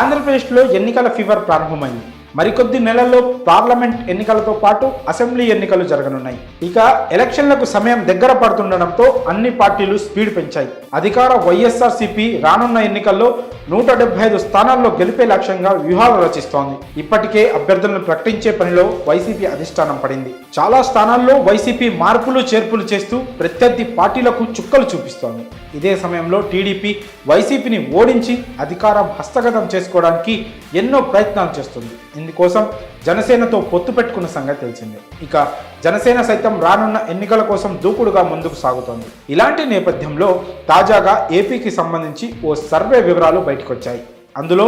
ఆంధ్రప్రదేశ్లో ఎన్నికల ఫీవర్ ప్రారంభమైంది. మరికొద్ది నెలల్లో పార్లమెంట్ ఎన్నికలతో పాటు అసెంబ్లీ ఎన్నికలు జరగనున్నాయి. ఇక ఎలక్షన్లకు సమయం దగ్గర పడుతుండడంతో అన్ని పార్టీలు స్పీడ్ పెంచాయి. అధికార వైఎస్ఆర్సీపీ రానున్న ఎన్నికల్లో నూట డెబ్బై ఐదు స్థానాల్లో గెలిపే లక్ష్యంగా వ్యూహాలు రచిస్తోంది. ఇప్పటికే అభ్యర్థులను ప్రకటించే పనిలో వైసీపీ అధిష్టానం పడింది. చాలా స్థానాల్లో వైసీపీ మార్పులు చేర్పులు చేస్తూ ప్రత్యర్థి పార్టీలకు చుక్కలు చూపిస్తోంది. ఇదే సమయంలో టీడీపీ వైసీపీని ఓడించి అధికారం హస్తగతం చేసుకోవడానికి ఎన్నో ప్రయత్నాలు చేస్తుంది. ఇందుకోసం జనసేనతో పొత్తు పెట్టుకున్న సంగతి తెలిసిందే. ఇక జనసేన సైతం రానున్న ఎన్నికల కోసం దూకుడుగా ముందుకు సాగుతోంది. ఇలాంటి నేపథ్యంలో తాజాగా ఏపీకి సంబంధించి ఓ సర్వే వివరాలు బయటకొచ్చాయి. అందులో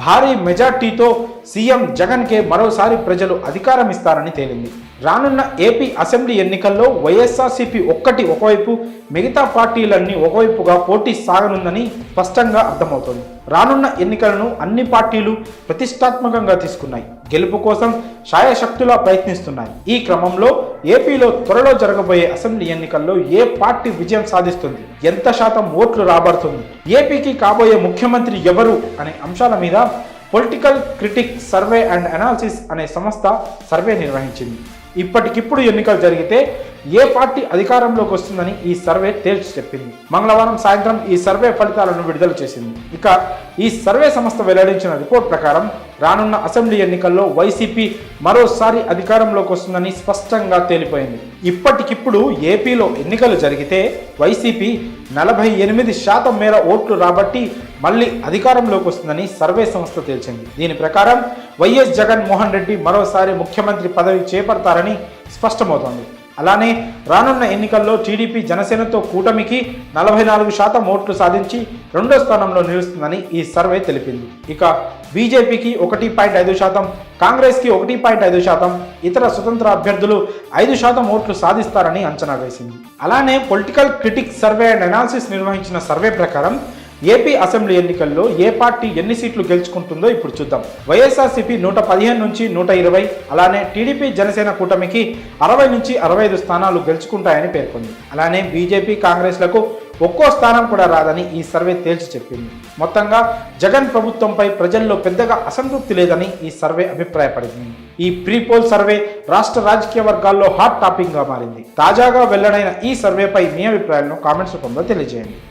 భారీ మెజార్టీతో సీఎం జగన్కే మరోసారి ప్రజలు అధికారం ఇస్తారని తేలింది. రానున్న ఏపీ అసెంబ్లీ ఎన్నికల్లో వైఎస్ఆర్సీపీ ఒక్కటి ఒకవైపు మిగతా పార్టీలన్నీ ఒకవైపుగా పోటీ సాగనుందని స్పష్టంగా అర్థమవుతోంది. రానున్న ఎన్నికలను అన్ని పార్టీలు ప్రతిష్టాత్మకంగా తీసుకున్నాయి. గెలుపు కోసం శాయశక్తులా ప్రయత్నిస్తున్నాయి. ఈ క్రమంలో ఏపీలో త్వరలో జరగబోయే అసెంబ్లీ ఎన్నికల్లో ఏ పార్టీ విజయం సాధిస్తుంది? ఎంత శాతం ఓట్లు రాబడుతుంది? ఏపీకి కాబోయే ముఖ్యమంత్రి ఎవరు అనే అంశాల మీద political critic survey and analysis అనే సంస్థ సర్వే నిర్వహించింది. ఇప్పటికిప్పుడు ఎన్నికలు జరిగితే ఏ పార్టీ అధికారంలోకి వస్తుందని ఈ సర్వే తేల్చి చెప్పింది. మంగళవారం సాయంత్రం ఈ సర్వే ఫలితాలను విడుదల చేసింది. ఇక ఈ సర్వే సంస్థ వెల్లడించిన రిపోర్ట్ ప్రకారం రానున్న అసెంబ్లీ ఎన్నికల్లో వైసీపీ మరోసారి అధికారంలోకి వస్తుందని స్పష్టంగా తేలిపోయింది. ఇప్పటికిప్పుడు ఏపీలో ఎన్నికలు జరిగితే వైసీపీ నలభై ఎనిమిది శాతం మేర ఓట్లు రాబట్టి మళ్ళీ అధికారంలోకి వస్తుందని సర్వే సంస్థ తేల్చింది. దీని ప్రకారం వైఎస్ జగన్మోహన్ రెడ్డి మరోసారి ముఖ్యమంత్రి పదవి చేపడతారని స్పష్టమవుతోంది. అలానే రానున్న ఎన్నికల్లో టీడీపీ జనసేనతో కూటమికి నలభై నాలుగు శాతం ఓట్లు సాధించి రెండో స్థానంలో నిలుస్తుందని ఈ సర్వే తెలిపింది. ఇక బీజేపీకి ఒకటి పాయింట్ ఐదు శాతం కాంగ్రెస్కి ఒకటి పాయింట్ ఐదు శాతం ఇతర స్వతంత్ర అభ్యర్థులు ఐదు శాతం ఓట్లు సాధిస్తారని అంచనా వేసింది. అలానే political critic survey and analysis నిర్వహించిన సర్వే ప్రకారం ఏపీ అసెంబ్లీ ఎన్నికల్లో ఏ పార్టీ ఎన్ని సీట్లు గెలుచుకుంటుందో ఇప్పుడు చూద్దాం. వైఎస్ఆర్సీపీ నూట పదిహేను నుంచి నూట ఇరవై అలానే టీడీపీ జనసేన కూటమికి అరవై నుంచి అరవై ఐదు స్థానాలు గెలుచుకుంటాయని పేర్కొంది. అలానే బీజేపీ కాంగ్రెస్లకు ఒక్కో స్థానం కూడా రాదని ఈ సర్వే తేల్చి చెప్పింది. మొత్తంగా జగన్ ప్రభుత్వంపై ప్రజల్లో పెద్దగా అసంతృప్తి లేదని ఈ సర్వే అభిప్రాయపడింది. ఈ ప్రీ పోల్ సర్వే రాష్ట్ర రాజకీయ వర్గాల్లో హాట్ టాపిక్గా మారింది. తాజాగా వెల్లడైన ఈ సర్వేపై మీ అభిప్రాయాలను కామెంట్స్ రూపంలో తెలియజేయండి.